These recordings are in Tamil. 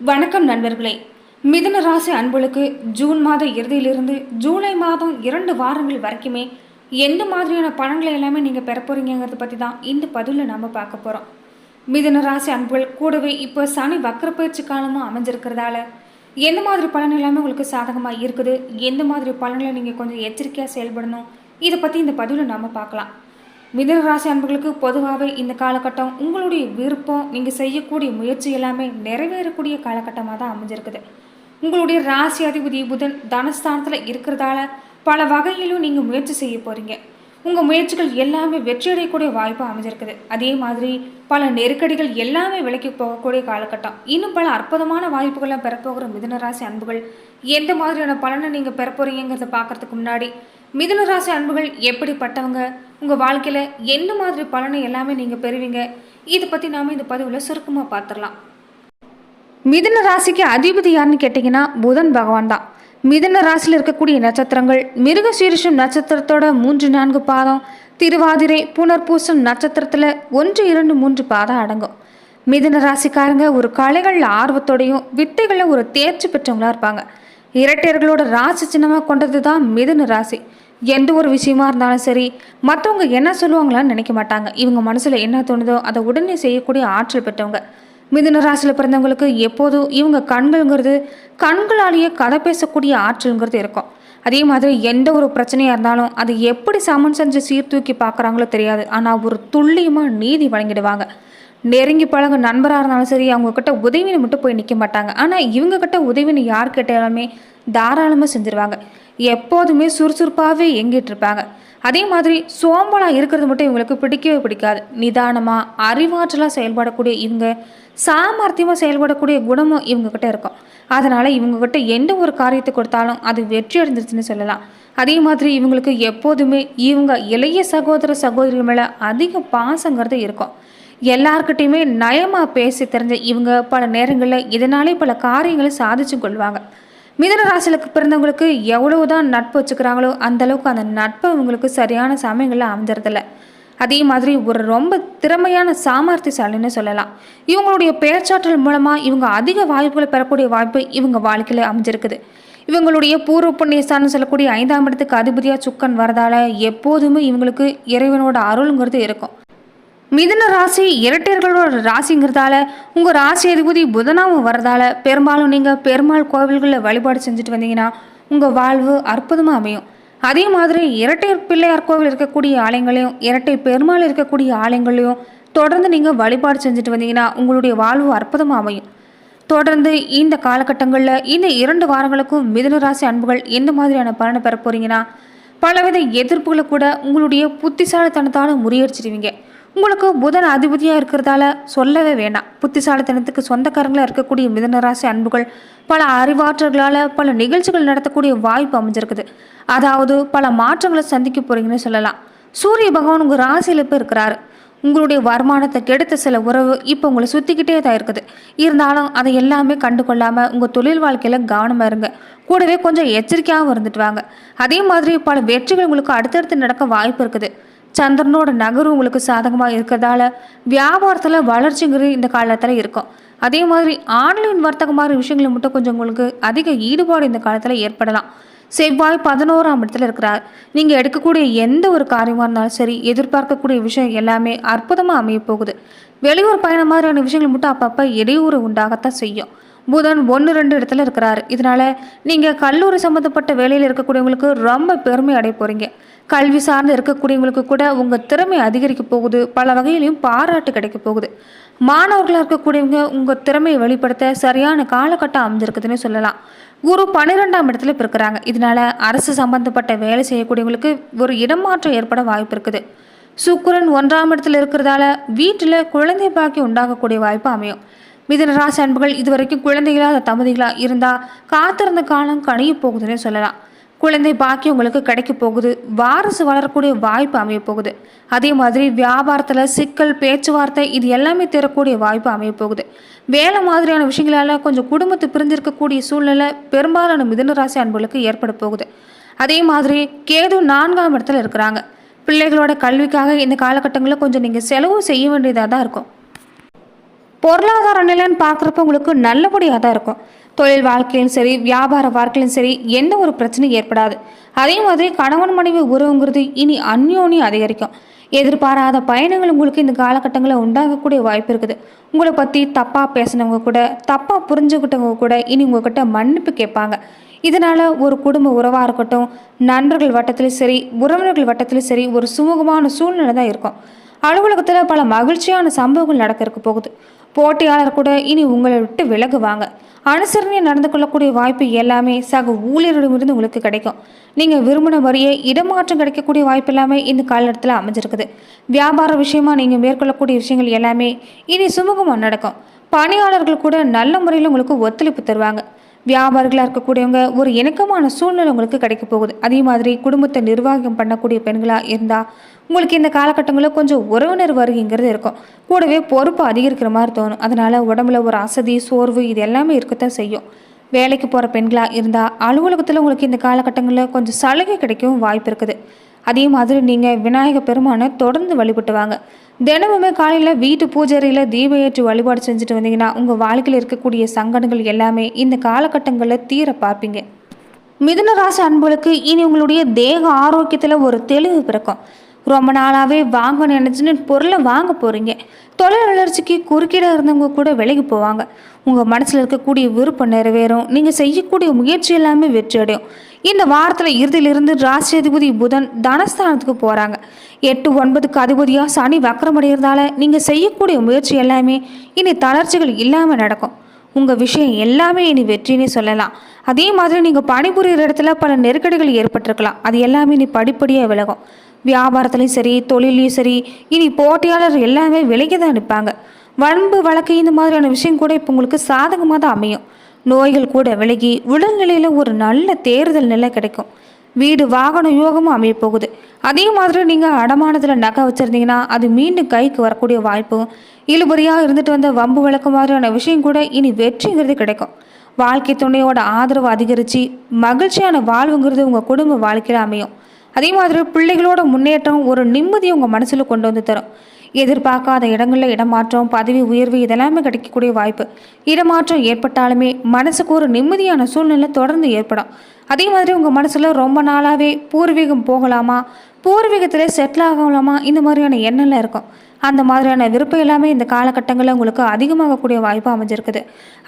வணக்கம் நண்பர்களே. மிதுன ராசி அன்புகளுக்கு ஜூன் மாத இறுதியிலிருந்து ஜூலை மாதம் இரண்டு வாரங்கள் வரைக்குமே எந்த மாதிரியான பலன்களை எல்லாமே நீங்கள் பெற போகிறீங்கிறத பற்றி தான் இந்த பதிவில் நம்ம பார்க்க போகிறோம் மிதுன ராசி அன்புகள் கூடவே இப்போ சனி வக்கரப்பயிற்சி காலமும் அமைஞ்சிருக்கிறதால எந்த மாதிரி பலன் எல்லாமே உங்களுக்கு சாதகமாக இருக்குது? எந்த மாதிரி பலன்களை நீங்கள் கொஞ்சம் எச்சரிக்கையாக செயல்படணும்? இதை பற்றி இந்த பதிவில் நம்ம பார்க்கலாம். மிதனராசி ராசி அன்பர்களுக்கு பொதுவாகவே இந்த காலகட்டம் உங்களுடைய விருப்பம் நீங்கள் செய்யக்கூடிய முயற்சி எல்லாமே நிறைவேறக்கூடிய காலகட்டமாக தான் அமைஞ்சிருக்குது. உங்களுடைய ராசி அதிபதி புதன் தனஸ்தானத்தில் இருக்கிறதால பல வகையிலும் நீங்கள் முயற்சி செய்ய போகிறீங்க உங்கள் முயற்சிகள் எல்லாமே வெற்றியடையக்கூடிய வாய்ப்பு அமைஞ்சிருக்குது. அதே மாதிரி பல நெருக்கடிகள் எல்லாமே விலக்கி போகக்கூடிய காலகட்டம். இன்னும் பல அற்புதமான வாய்ப்புகளை பெறப்போகிற மிதனராசி அன்புகள் எந்த மாதிரியான பலனை நீங்கள் பெற போகிறீங்கிறத பார்க்கறதுக்கு முன்னாடி மிதுன ராசி அன்புகள் எப்படிப்பட்டவங்க? உங்கள் வாழ்க்கையில் என்ன மாதிரி பலனை எல்லாமே நீங்கள் பெறுவீங்க? இதை பற்றி நாம் இந்த பதிவில் சுருக்கமாக பார்த்துடலாம் மிதுன ராசிக்கு அதிபதி யாருன்னு கேட்டிங்கன்னா புதன் பகவான் தான். மிதுன ராசியில் இருக்கக்கூடிய நட்சத்திரங்கள் மிருக சீரிஷம் நட்சத்திரத்தோட மூன்று நான்கு பாதம் திருவாதிரை புனர்பூசம் நட்சத்திரத்தில் ஒன்று இரண்டு மூன்று பாதம் அடங்கும். மிதுன ராசிக்காரங்க ஒரு கலைகளில் ஆர்வத்தோடையும் வித்தைகளில் ஒரு தேர்ச்சி பெற்றவங்களா இருப்பாங்க. இரட்டையர்களோட ராசி சின்னமாக கொண்டது தான் மிதுன ராசி. எந்த ஒரு விஷயமா இருந்தாலும் சரி மற்றவங்க என்ன சொல்லுவாங்களான்னு நினைக்க மாட்டாங்க. இவங்க மனசில் என்ன தோணுதோ அதை உடனே செய்யக்கூடிய ஆற்றல் பெற்றவங்க. மிதுன ராசியில் பிறந்தவங்களுக்கு எப்போதும் இவங்க கண்கள்ங்கிறது கண்களாலேயே கதை பேசக்கூடிய ஆற்றல்ங்கிறது இருக்கும். அதே மாதிரி எந்த ஒரு பிரச்சனையாக இருந்தாலும் அதை எப்படி சமன் செஞ்சு சீர்தூக்கி பார்க்குறாங்களோ தெரியாது. ஆனால் ஒரு துல்லியமாக நீதி வழங்கிடுவாங்க. நெருங்கி பழக நண்பராக இருந்தாலும் சரி அவங்கக்கிட்ட உதவின்னு மட்டும் போய் நிற்க மாட்டாங்க. ஆனால் இவங்கக்கிட்ட உதவின்னு யார் கேட்டாலுமே தாராளமாக செஞ்சுருவாங்க. எப்போதுமே சுறுசுறுப்பாகவே இயங்கிட்டு இருப்பாங்க. அதே மாதிரி சோம்பலாக இருக்கிறது மட்டும் இவங்களுக்கு பிடிக்கவே பிடிக்காது. நிதானமாக அறிவாற்றலாக செயல்படக்கூடிய இவங்க சாமர்த்தியமாக செயல்படக்கூடிய குணமும் இவங்கக்கிட்ட இருக்கும். அதனால் இவங்கக்கிட்ட எந்த ஒரு காரியத்தை கொடுத்தாலும் அது வெற்றி அடைஞ்சிருச்சுன்னு சொல்லலாம். அதே மாதிரி இவங்களுக்கு எப்போதுமே இவங்க இளைய சகோதர சகோதரிகள் மேலே அதிக பாசங்கிறது இருக்கும். எல்லார்கிட்டையுமே நயமாக பேசி தெரிஞ்ச இவங்க பல நேரங்களில் இதனாலே பல காரியங்களை சாதிச்சு கொள்வாங்க. மிதன ராசியில் பிறந்தவங்களுக்கு எவ்வளவுதான் நட்பு வச்சுக்கிறாங்களோ அந்தளவுக்கு அந்த நட்பு இவங்களுக்கு சரியான சமயங்களில் அமைஞ்சிறதில்ல. அதே மாதிரி ஒரு ரொம்ப திறமையான சாமர்த்தியசாலின்னு சொல்லலாம். இவங்களுடைய பேச்சாற்றல் மூலமாக இவங்க அதிக வாய்ப்புகளை பெறக்கூடிய வாய்ப்பு இவங்க வாழ்க்கையில் அமைஞ்சிருக்குது. இவங்களுடைய பூர்வ புண்ணியஸ்தானம் சொல்லக்கூடிய ஐந்தாம் இடத்துக்கு அதிபதியாக சுக்கன் வரதால் எப்போதுமே இவங்களுக்கு இறைவனோட அருளுங்கிறது இருக்கும். மிதுன ராசி இரட்டையர்களோட ராசிங்கிறதால உங்கள் ராசி அதிபதி புதனாவும் வரதால பெரும்பாலும் நீங்கள் பெருமாள் கோவில்களில் வழிபாடு செஞ்சுட்டு வந்தீங்கன்னா உங்கள் வாழ்வு அற்புதமாக அமையும். அதே மாதிரி இரட்டையர் பிள்ளையார் கோவில் இருக்கக்கூடிய ஆலயங்களையும் இரட்டை பெருமாள் இருக்கக்கூடிய ஆலயங்களையும் தொடர்ந்து நீங்கள் வழிபாடு செஞ்சுட்டு வந்தீங்கன்னா உங்களுடைய வாழ்வு அற்புதமாக அமையும். தொடர்ந்து இந்த காலகட்டங்களில் இந்த இரண்டு வாரங்களுக்கும் மிதுன ராசி அன்புகள் எந்த மாதிரியான பலனை பெற போகிறீங்கன்னா பலவித எதிர்ப்புகளை கூட உங்களுடைய புத்திசாலித்தனத்தால் முறியடிச்சிடுவீங்க உங்களுக்கு புதன் அதிபதியாக இருக்கிறதால சொல்லவே வேண்டாம் புத்திசாலித்தனத்துக்கு சொந்தக்காரங்களாக இருக்கக்கூடிய மிதனராசி அன்புகள் பல அறிவாற்றல்களால் பல நிகழ்ச்சிகள் நடத்தக்கூடிய வாய்ப்பு அமைஞ்சிருக்குது. அதாவது பல மாற்றங்களை சந்திக்க போகிறீங்கன்னு சொல்லலாம். சூரிய பகவான் உங்கள் ராசியில் இப்போ இருக்கிறாரு. உங்களுடைய வருமானத்தை கெடுத்த சில உறவு இப்போ உங்களை சுற்றிக்கிட்டே தான் இருக்குது. இருந்தாலும் அதை எல்லாமே கண்டு கொள்ளாமல் உங்கள் தொழில் வாழ்க்கையில் கவனமாக இருங்க. கூடவே கொஞ்சம் எச்சரிக்கையாகவும் இருந்துட்டு வாங்க. அதே மாதிரி பல வெற்றிகள் உங்களுக்கு அடுத்தடுத்து நடக்க வாய்ப்பு இருக்குது. சந்திரனோட நகரும் உங்களுக்கு சாதகமாக இருக்கிறதால வியாபாரத்தில் வளர்ச்சிங்கிறது இந்த காலத்தில் இருக்கும். அதே மாதிரி ஆன்லைன் வர்த்தகம் மாதிரி விஷயங்களை மட்டும் கொஞ்சம் உங்களுக்கு அதிக ஈடுபாடு இந்த காலத்தில் ஏற்படலாம். செவ்வாய் பதினோராம் இடத்துல இருக்கிறார். நீங்கள் எடுக்கக்கூடிய எந்த ஒரு காரியமாக இருந்தாலும் சரி எதிர்பார்க்கக்கூடிய விஷயம் எல்லாமே அற்புதமாக அமைய போகுது. வெளியூர் பயணம் மாதிரியான விஷயங்கள் மட்டும் அப்பப்போ இடையூறு உண்டாகத்தான் செய்யும். புதன் ஒன்று ரெண்டு இடத்துல இருக்கிறாரு. இதனால் நீங்கள் கல்லூரி சம்மந்தப்பட்ட வேலையில் இருக்கக்கூடியவங்களுக்கு ரொம்ப பெருமை அடைய போகிறீங்க கல்வி சார்ந்து இருக்கக்கூடியவங்களுக்கு கூட உங்கள் திறமை அதிகரிக்க போகுது. பல வகையிலையும் பாராட்டு கிடைக்க போகுது. மாணவர்களாக இருக்கக்கூடியவங்க உங்கள் திறமையை வெளிப்படுத்த சரியான காலகட்டம் அமைஞ்சிருக்குதுன்னு சொல்லலாம். குரு பன்னிரெண்டாம் இடத்துல இப்போ இருக்கிறாங்க இதனால் அரசு சம்பந்தப்பட்ட வேலை செய்யக்கூடியவங்களுக்கு ஒரு இடமாற்றம் ஏற்பட வாய்ப்பு இருக்குது. சுக்கரன் ஒன்றாம் இடத்துல இருக்கிறதால வீட்டில் குழந்தை பாக்கி உண்டாகக்கூடிய வாய்ப்பு அமையும். மிதுன ராசி அன்புகள் இதுவரைக்கும் குழந்தைகளாக தம்பதிகளா இருந்தால் காத்திருந்த காலம் கணிய போகுதுன்னு சொல்லலாம். குழந்தை பாக்கி உங்களுக்கு கிடைக்க போகுது. வாரிசு வளரக்கூடிய வாய்ப்பு அமைய போகுது. அதே மாதிரி வியாபாரத்தில் சிக்கல் பேச்சுவார்த்தை இது எல்லாமே தரக்கூடிய வாய்ப்பு அமைய போகுது. வேலை மாதிரியான விஷயங்களால் கொஞ்சம் குடும்பத்தை பிரிஞ்சிருக்கக்கூடிய சூழ்நிலை பெரும்பாலான மிதனராசி அன்புகளுக்கு ஏற்பட போகுது. அதே மாதிரி கேது நான்காம் இடத்துல இருக்கிறாங்க. பிள்ளைகளோட கல்விக்காக இந்த காலகட்டங்களில் கொஞ்சம் நீங்கள் செலவும் செய்ய வேண்டியதாக தான் இருக்கும். பொருளாதார நிலைன்னு பார்க்குறப்ப உங்களுக்கு நல்லபடியாக தான் இருக்கும். தொழில் வாழ்க்கையிலும் சரி வியாபார வாழ்க்கையிலும் சரி எந்த ஒரு பிரச்சனையும் ஏற்படாது. அதே மாதிரி கணவன் மனைவி உறவுங்கிறது இனி அந்யோன்யம் அதிகரிக்கும். எதிர்பாராத பயணங்கள் உங்களுக்கு இந்த காலகட்டங்களில் உண்டாகக்கூடிய வாய்ப்பு இருக்குது. உங்களை பற்றி தப்பாக பேசினவங்க கூட தப்பாக புரிஞ்சுக்கிட்டவங்க கூட இனி உங்ககிட்ட மன்னிப்பு கேட்பாங்க. இதனால் ஒரு குடும்ப உறவாக இருக்கட்டும் நண்பர்கள் வட்டத்திலும் சரி உறவினர்கள் வட்டத்திலும் சரி ஒரு சுமூகமான சூழ்நிலை தான் இருக்கும். அலுவலகத்தில் பல மகிழ்ச்சியான சம்பவங்கள் நடக்கிறதுக்கு போகுது. போட்டியாளர் கூட இனி உங்களை விட்டு விலகுவாங்க. அனுசரணையை நடந்து கொள்ளக்கூடிய வாய்ப்பு எல்லாமே சக ஊழியரிடமிருந்து உங்களுக்கு கிடைக்கும். நீங்கள் விரும்பின வரியே இடமாற்றம் கிடைக்கக்கூடிய வாய்ப்பு எல்லாமே இந்த காலகட்டத்தில் அமைஞ்சிருக்குது. வியாபார விஷயமா நீங்கள் மேற்கொள்ளக்கூடிய விஷயங்கள் எல்லாமே இனி சுமூகமாக நடக்கும். பணியாளர்கள் கூட நல்ல முறையில் உங்களுக்கு ஒத்துழைப்பு தருவாங்க. வியாபாரிகளாக இருக்கக்கூடியவங்க ஒரு இணக்கமான சூழ்நிலை உங்களுக்கு கிடைக்க போகுது. அதே மாதிரி குடும்பத்தை நிர்வாகம் பண்ணக்கூடிய பெண்களாக இருந்தால் உங்களுக்கு இந்த காலகட்டங்களில் கொஞ்சம் உறவினர் வருகைங்கிறது இருக்கும். கூடவே பொறுப்பு அதிகரிக்கிற மாதிரி தோணும். அதனால் உடம்புல ஒரு அசதி சோர்வு இது எல்லாமே இருக்கத்தான் செய்யும். வேலைக்கு போகிற பெண்களாக இருந்தால் அலுவலகத்தில் உங்களுக்கு இந்த காலகட்டங்களில் கொஞ்சம் சலுகை கிடைக்கவும் வாய்ப்பு இருக்குது. அதே மாதிரி நீங்கள் விநாயக பெருமானை தொடர்ந்து வழிபட்டுவாங்க தினமுமே காலையில் வீட்டு பூஜையில் தீப ஏற்றி வழிபாடு செஞ்சுட்டு வந்தீங்கன்னா உங்கள் வாழ்க்கையில் இருக்கக்கூடிய சங்கடங்கள் எல்லாமே இந்த காலகட்டங்களில் தீர பார்ப்பீங்க. மிதுனராசி அன்புகளுக்கு இனி உங்களுடைய தேக ஆரோக்கியத்தில் ஒரு தெளிவு பிறக்கும். ரொம்ப நாளாகவே வாங்க நினச்சின்னு பொருளை வாங்க போகிறீங்க தொழில் வளர்ச்சிக்கு குறுக்கீடாக இருந்தவங்க கூட விலகி போவாங்க. உங்கள் மனசில் இருக்கக்கூடிய விருப்பம் நிறைவேறும். நீங்கள் செய்யக்கூடிய முயற்சி எல்லாமே வெற்றி அடையும். இந்த வாரத்தில் இறுதியிலிருந்து ராசி அதிபதி புதன் தனஸ்தானத்துக்கு போகிறாங்க எட்டு ஒன்பதுக்கு அதிபதியாக சனி வக்கரமடைகிறதால நீங்கள் செய்யக்கூடிய முயற்சி எல்லாமே இனி தளர்ச்சிகள் இல்லாமல் நடக்கும். உங்கள் விஷயம் எல்லாமே இனி வெற்றினே சொல்லலாம். அதே மாதிரி நீங்கள் பணிபுரிகிற இடத்துல பல நெருக்கடிகள் ஏற்பட்டிருக்கலாம். அது எல்லாமே இனி படிப்படியாக விலகும். வியாபாரத்துலேயும் சரி தொழிலையும் சரி இனி போட்டியாளர் எல்லாமே விலகி தான் நிற்பாங்க. வன்பு வழக்கு இந்த மாதிரியான விஷயம் கூட இப்போ உங்களுக்கு சாதகமாக தான் அமையும். நோய்கள் கூட விலகி உடல்நிலையில் ஒரு நல்ல தேர்தல் நிலை கிடைக்கும். வீடு வாகன யோகமும் அமைய போகுது அதே மாதிரி நீங்கள் அடமானத்தில் நகை வச்சுருந்தீங்கன்னா அது மீண்டும் கைக்கு வரக்கூடிய வாய்ப்பும் இழுபறியாக இருந்துட்டு வந்த வம்பு விளக்கு மாதிரியான விஷயம் கூட இனி வெற்றிங்கிறது கிடைக்கும். வாழ்க்கை துணையோட ஆதரவு அதிகரித்து மகிழ்ச்சியான வாழ்வுங்கிறது உங்கள் குடும்ப வாழ்க்கையில் அமையும். அதே மாதிரி பிள்ளைகளோட முன்னேற்றம் ஒரு நிம்மதியை உங்கள் மனசில் கொண்டு வந்து தரும். எதிர்பார்க்காத இடங்களில் இடமாற்றம் பதவி உயர்வு இதெல்லாமே கிடைக்கக்கூடிய வாய்ப்பு. இடமாற்றம் ஏற்பட்டாலுமே மனசுக்கு ஒரு நிம்மதியான சூழ்நிலை தொடர்ந்து ஏற்படும். அதே மாதிரி உங்கள் மனசில் ரொம்ப நாளாகவே பூர்வீகம் போகலாமா? பூர்வீகத்தில் செட்டில் ஆகலாமா? இந்த மாதிரியான எண்ணெல்லாம் இருக்கும். அந்த மாதிரியான விருப்பம் எல்லாமே இந்த காலகட்டங்களில் உங்களுக்கு அதிகமாகக்கூடிய வாய்ப்பு அமைஞ்சிருக்குது.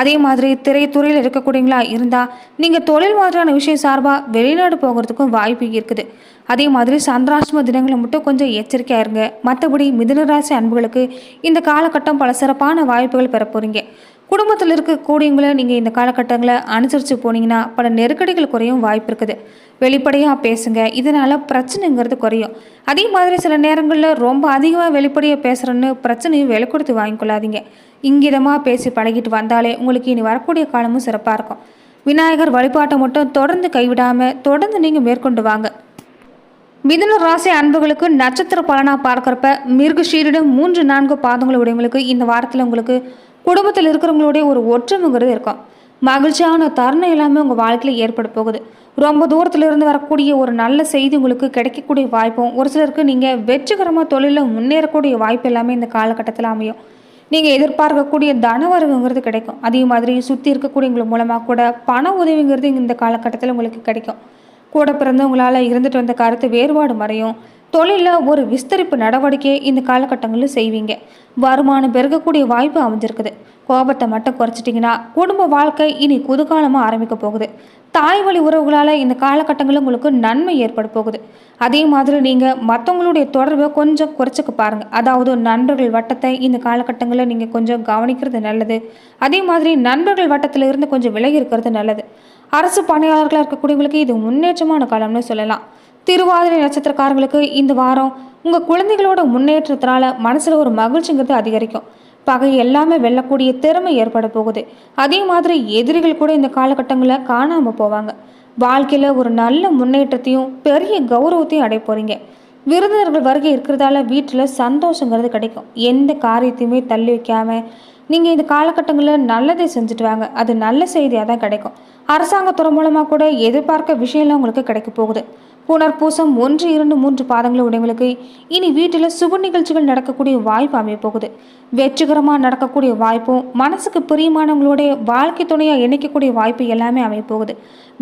அதே மாதிரி திரைத்துறையில் இருக்கக்கூடியங்களா இருந்தால் நீங்கள் தொழில் மாதிரியான விஷயம் சார்பாக வெளிநாடு போகிறதுக்கும் வாய்ப்பு இருக்குது. அதே மாதிரி சந்திராஷ்டம தினங்களை மட்டும் கொஞ்சம் எச்சரிக்கையாக இருங்க. மற்றபடி மிதுனராசி அன்புகளுக்கு இந்த காலகட்டம் பல சிறப்பான வாய்ப்புகள் பெற போகிறீங்க குடும்பத்தில் இருக்கக்கூடியவங்கள நீங்கள் இந்த காலகட்டங்களை அனுசரித்து போனீங்கன்னா பல நெருக்கடிகள் குறையும் வாய்ப்பு இருக்குது. வெளிப்படையாக பேசுங்க. இதனால் பிரச்சனைங்கிறது குறையும். அதே மாதிரி சில நேரங்களில் ரொம்ப அதிகமாக வெளிப்படையாக பேசுகிறேன்னு பிரச்சனையும் விலை கொடுத்து வாங்கிக்கொள்ளாதீங்க இங்கிதமாக பேசி பழகிட்டு வந்தாலே உங்களுக்கு இனி வரக்கூடிய காலமும் சிறப்பாக இருக்கும். விநாயகர் வழிபாட்டை மட்டும் தொடர்ந்து கைவிடாமல் தொடர்ந்து நீங்கள் மேற்கொண்டு வாங்க. மிதுன ராசி அன்புகளுக்கு நட்சத்திர பலனாக பார்க்குறப்ப மிருகஷீரிடம் மூன்று நான்கு பாதங்கள் உடையவங்களுக்கு இந்த வாரத்தில் உங்களுக்கு குடும்பத்தில் இருக்கிறவங்களுடைய ஒரு ஒற்றுமைங்கிறது இருக்கும். மகிழ்ச்சியான தருணம் எல்லாமே உங்கள் வாழ்க்கையில் ஏற்பட போகுது. ரொம்ப தூரத்தில் இருந்து வரக்கூடிய ஒரு நல்ல செய்தி உங்களுக்கு கிடைக்கக்கூடிய வாய்ப்பும் ஒரு சிலருக்கு நீங்கள் வெற்றிகரமாக தொழிலில் முன்னேறக்கூடிய வாய்ப்பு எல்லாமே இந்த காலகட்டத்தில் அமையும். நீங்கள் எதிர்பார்க்கக்கூடிய தன வரவுங்கிறது கிடைக்கும். அதே மாதிரி சுற்றி இருக்கக்கூடியவங்க மூலமாக கூட பண உதவிங்கிறது இந்த காலகட்டத்தில் உங்களுக்கு கிடைக்கும். கூட பிறந்தவங்களால் இருந்துட்டு வந்த கருத்து வேறுபாடு மறையும். தொழிலில் ஒரு விஸ்தரிப்பு நடவடிக்கையை இந்த காலகட்டங்களில் செய்வீங்க. வருமானம் பெருகக்கூடிய வாய்ப்பு அமைஞ்சிருக்குது. கோபத்தை மட்டும் குறைச்சிட்டிங்கன்னா குடும்ப வாழ்க்கை இனி குதுகாலமாக ஆரம்பிக்க போகுது. தாய் வழி உறவுகளால் இந்த காலகட்டங்களில் உங்களுக்கு நன்மை ஏற்பட போகுது. அதே மாதிரி நீங்கள் மற்றவங்களுடைய தொடர்பை கொஞ்சம் குறைச்சிக்க பாருங்கள் அதாவது நண்பர்கள் வட்டத்தை இந்த காலகட்டங்களில் நீங்கள் கொஞ்சம் கவனிக்கிறது நல்லது. அதே மாதிரி நண்பர்கள் வட்டத்தில் இருந்து கொஞ்சம் விலகி இருக்கிறது நல்லது. அரசு பணியாளர்களாக இருக்கக்கூடியவங்களுக்கு இது முன்னேற்றமான காலம்னு சொல்லலாம். திருவாதிரை நட்சத்திரக்காரங்களுக்கு இந்த வாரம் உங்கள் குழந்தைகளோட முன்னேற்றத்தினால மனசில் ஒரு மகிழ்ச்சிங்கிறது அதிகரிக்கும். பகை எல்லாமே வெல்லக்கூடிய திறமை ஏற்பட போகுது. அதே மாதிரி எதிரிகள் கூட இந்த காலகட்டங்களில் காணாமல் போவாங்க. வாழ்க்கையில் ஒரு நல்ல முன்னேற்றத்தையும் பெரிய கௌரவத்தையும் அடைய போகிறீங்க விருந்தினர்கள் வருகை இருக்கிறதால வீட்டில் சந்தோஷங்கிறது கிடைக்கும். எந்த காரியத்தையுமே தள்ளி வைக்காம நீங்கள் இந்த காலகட்டங்களில் நல்லதை செஞ்சுட்டு வாங்க. அது நல்ல செய்தியாக தான் கிடைக்கும். அரசாங்கத்துறை மூலமாக கூட எதிர்பார்க்க விஷயம்லாம் உங்களுக்கு கிடைக்க போகுது. புனர்பூசம் ஒன்று இரண்டு மூன்று பாதங்கள் உடையவங்களுக்கு இனி வீட்டில் சுப நிகழ்ச்சிகள் நடக்கக்கூடிய வாய்ப்பு அமையப்போகுது. வெற்றிகரமாக நடக்கக்கூடிய வாய்ப்பும் மனசுக்கு பிரியமானவங்களுடைய வாழ்க்கை துணையாக இணைக்கக்கூடிய வாய்ப்பு எல்லாமே அமையப்போகுது.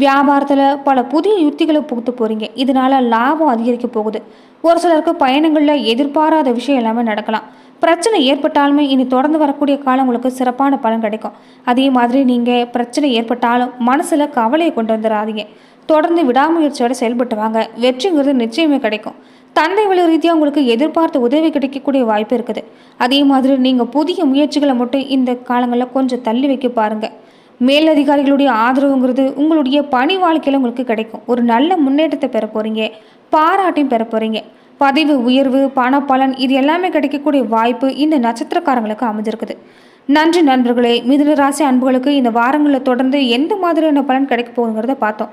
வியாபாரத்தில் பல புதிய யுத்திகளை புகுத்து போகிறீங்க இதனால் லாபம் அதிகரிக்க போகுது. ஒரு சிலருக்கு பயணங்களில் எதிர்பாராத விஷயம் எல்லாமே நடக்கலாம். பிரச்சனை ஏற்பட்டாலுமே இனி தொடர்ந்து வரக்கூடிய காலம் உங்களுக்கு சிறப்பான பலன் கிடைக்கும். அதே மாதிரி நீங்கள் பிரச்சனை ஏற்பட்டாலும் மனசில் கவலையை கொண்டு வந்துடாதீங்க. தொடர்ந்து விடாமுயற்சியோடு செயல்பட்டு வாங்க வெற்றிங்கிறது நிச்சயமே கிடைக்கும். தந்தை வழி ரீதியாக உங்களுக்கு எதிர்பார்த்த உதவி கிடைக்கக்கூடிய வாய்ப்பு இருக்குது. அதே மாதிரி நீங்கள் புதிய முயற்சிகளை மட்டும் இந்த காலங்களில் கொஞ்சம் தள்ளி வைக்க பாருங்கள் மேலதிகாரிகளுடைய ஆதரவுங்கிறது உங்களுடைய பணி வாழ்க்கையில் உங்களுக்கு கிடைக்கும். ஒரு நல்ல முன்னேற்றத்தை பெற போகிறீங்க பாராட்டையும் பெற போகிறீங்க பதவி உயர்வு பண பலன் இது எல்லாமே கிடைக்கக்கூடிய வாய்ப்பு இந்த நட்சத்திரக்காரங்களுக்கு அமைஞ்சிருக்குது. நன்றி நண்பர்களே. மிதுன ராசி அன்புகளுக்கு இந்த வாரங்களில் தொடர்ந்து எந்த மாதிரியான பலன் கிடைக்க போகுங்கிறத பார்த்தோம்.